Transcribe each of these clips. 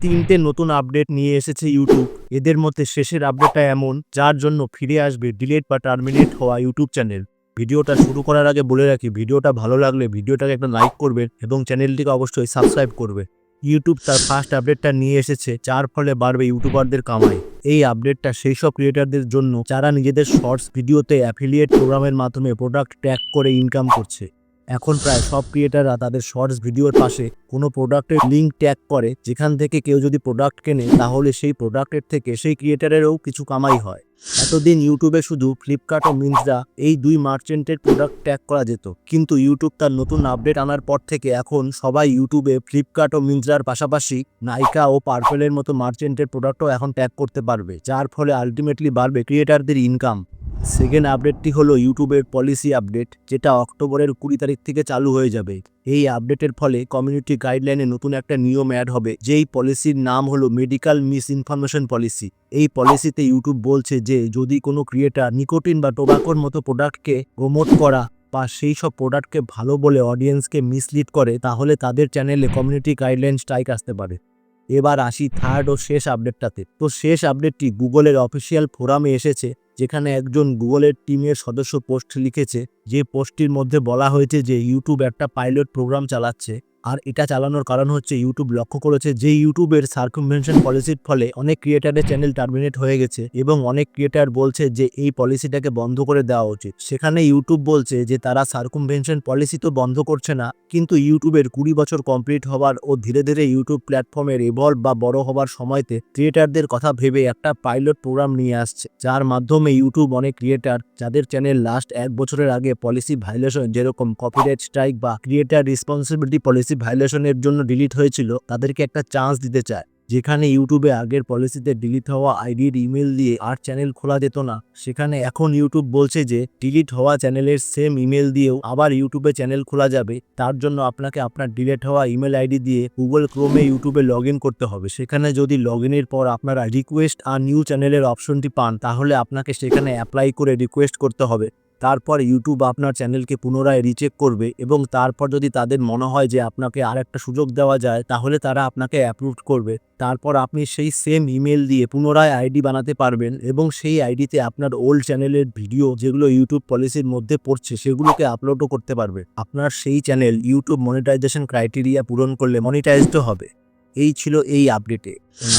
তিনটে নতুন আপডেট নিয়ে এসেছে ইউটিউব এদের মধ্যে শেষের আপডেটটা এমন, যার জন্য ফিরে আসবে ডিলেট বা টার্মিনেট হওয়া ইউটিউব চ্যানেল ভিডিওটা শুরু করার আগে বলে রাখি, ভিডিওটা ভালো লাগলে ভিডিওটাকে একটা লাইক করবেন এবং চ্যানেলটিকে অবশ্যই সাবস্ক্রাইব করবে। ইউটিউব তার ফার্স্ট আপডেটটা নিয়ে এসেছে, যার ফলে বাড়বে ইউটিউবারদের কামাই। এই আপডেটটা সেই সব ক্রিয়েটারদের জন্য, যারা নিজেদের শর্টস ভিডিওতে অ্যাফিলিয়েট প্রোগ্রামের মাধ্যমে প্রোডাক্ট ট্যাগ করে ইনকাম করছে। এখন প্রায় সব ক্রিয়েটাররা তাদের শর্টস ভিডিওর পাশে কোনো প্রোডাক্টের লিঙ্ক ট্যাগ করে, যেখান থেকে কেউ যদি প্রোডাক্ট কেনে, তাহলে সেই প্রোডাক্টের থেকে সেই ক্রিয়েটারেরও কিছু কামাই হয়। এতদিন ইউটিউবে শুধু ফ্লিপকার্ট ও মিন্ত্রা এই দুই মার্চেন্টের প্রোডাক্ট ট্যাগ করা যেত। কিন্তু ইউটিউব তার নতুন আপডেট আনার পর থেকে এখন সবাই ইউটিউবে ফ্লিপকার্ট ও মিন্ত্রার পাশাপাশি নাইকা ও পার্পেলের মতো মার্চেন্টের প্রোডাক্টও এখন ট্যাগ করতে পারবে, যার ফলে আলটিমেটলি বাড়বে ক্রিয়েটারদের ইনকাম সেকেন্ড আপডেটটি হলো ইউটিউবের পলিসি আপডেট যেটা অক্টোবরের কুড়ি তারিখ থেকে চালু হয়ে যাবে। এই আপডেটের ফলে কমিউনিটি গাইডলাইনে নতুন একটা নিয়ম অ্যাড হবে, যেই পলিসির নাম হলো মেডিকেল মিস ইনফরমেশন পলিসি এই পলিসিতে ইউটিউব বলছে যে, যদি কোনো ক্রিয়েটার নিকোটিন বা টোবাকোর মতো প্রোডাক্টকে প্রমোট করা বা সেই সব প্রোডাক্টকে ভালো বলে অডিয়েন্সকে মিসলিড করে, তাহলে তাদের চ্যানেলে কমিউনিটি গাইডলাইন স্ট্রাইক আসতে পারে। এবার আসি থার্ড ও শেষ আপডেটটাতে তো শেষ আপডেটটি গুগলের অফিসিয়াল ফোরামে এসেছে, যেখানে একজন গুগলের টিমের সদস্য পোস্ট লিখেছে, যে পোস্টটির মধ্যে বলা হয়েছে যে ইউটিউব একটা পাইলট প্রোগ্রাম চালাচ্ছে। আর এটা চালানোর কারণ হচ্ছে ইউটিউব লক্ষ্য করেছে যে ইউটিউবের সার্কুমভেনশন পলিসির ফলে অনেক ক্রিয়েটারের চ্যানেল টার্মিনেট হয়ে গেছে এবং অনেক ক্রিয়েটার বলছে যে এই পলিসিটাকে বন্ধ করে দেওয়া উচিত। সেখানে ইউটিউব বলছে যে তারা সার্কুমভেনশন পলিসি তো বন্ধ করছে না, কিন্তু ইউটিউবের কুড়ি বছর কমপ্লিট হবার ও ধীরে ধীরে ইউটিউব প্ল্যাটফর্মের এভলভ বা বড় হবার সময়তে ক্রিয়েটারদের কথা ভেবে একটা পাইলট প্রোগ্রাম নিয়ে আসছে। যার মাধ্যমে ইউটিউব অনেক ক্রিয়েটার যাদের চ্যানেল লাস্ট এক বছরের আগে পলিসি ভাইলেশন যেরকম কপিরাইট স্ট্রাইক বা ক্রিয়েটার রেসপন্সিবিলিটি পলিসি ভাইলেশনের জন্য ডিলিট হয়েছিল, তাদেরকে একটা চান্স দিতে চায়। যেখানে ইউটিউবে আগের পলিসিতে ডিলিট হওয়া আইডির ইমেল দিয়ে আর চ্যানেল খোলা যেত না। সেখানে এখন ইউটিউব বলছে যে ডিলিট হওয়া চ্যানেলের সেম ইমেল দিয়েও আবার ইউটিউবে চ্যানেল খোলা যাবে। তার জন্য আপনাকে আপনার ডিলিট হওয়া ইমেল আইডি দিয়ে গুগল ক্রোমে ইউটিউবে লগ করতে হবে। সেখানে যদি লগ পর আপনারা রিকোয়েস্ট আর নিউ চ্যানেলের অপশনটি পান, তাহলে আপনাকে সেখানে অ্যাপ্লাই করে রিকোয়েস্ট করতে হবে। তারপর ইউটিউব আপনার চ্যানেলকে পুনরায় রিচেক করবে এবং তারপর যদি তাদের মনে হয় যে আপনাকে আর একটা সুযোগ দেওয়া যায়, তাহলে তারা আপনাকে অ্যাপ্রুভ করবে। তারপর আপনি সেই সেম ইমেল দিয়ে পুনরায় আইডি বানাতে পারবেন এবং সেই আইডিতে আপনার ওল্ড চ্যানেলের ভিডিও যেগুলো ইউটিউব পলিসির মধ্যে পড়ছে, সেগুলোকে আপলোডও করতে পারবে। আপনার সেই চ্যানেল ইউটিউব মনিটাইজেশন ক্রাইটেরিয়া পূরণ করলে মনিটাইজডও হবে। এই ছিল এই আপডেটে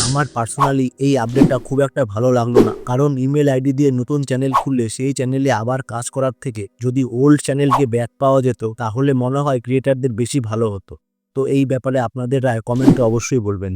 আমার পার্সোনালি এই আপডেটটা খুব একটা ভালো লাগল না। কারণ ইমেল আইডি দিয়ে নতুন চ্যানেল খুললে সেই চ্যানেলে আবার কাজ করার থেকে যদি ওল্ড চ্যানেলকে ব্যাক পাওয়া যেত, তাহলে মনে হয় ক্রিয়েটারদের বেশি ভালো হতো। তো এই ব্যাপারে আপনাদের রায় কমেন্টে অবশ্যই বলবেন।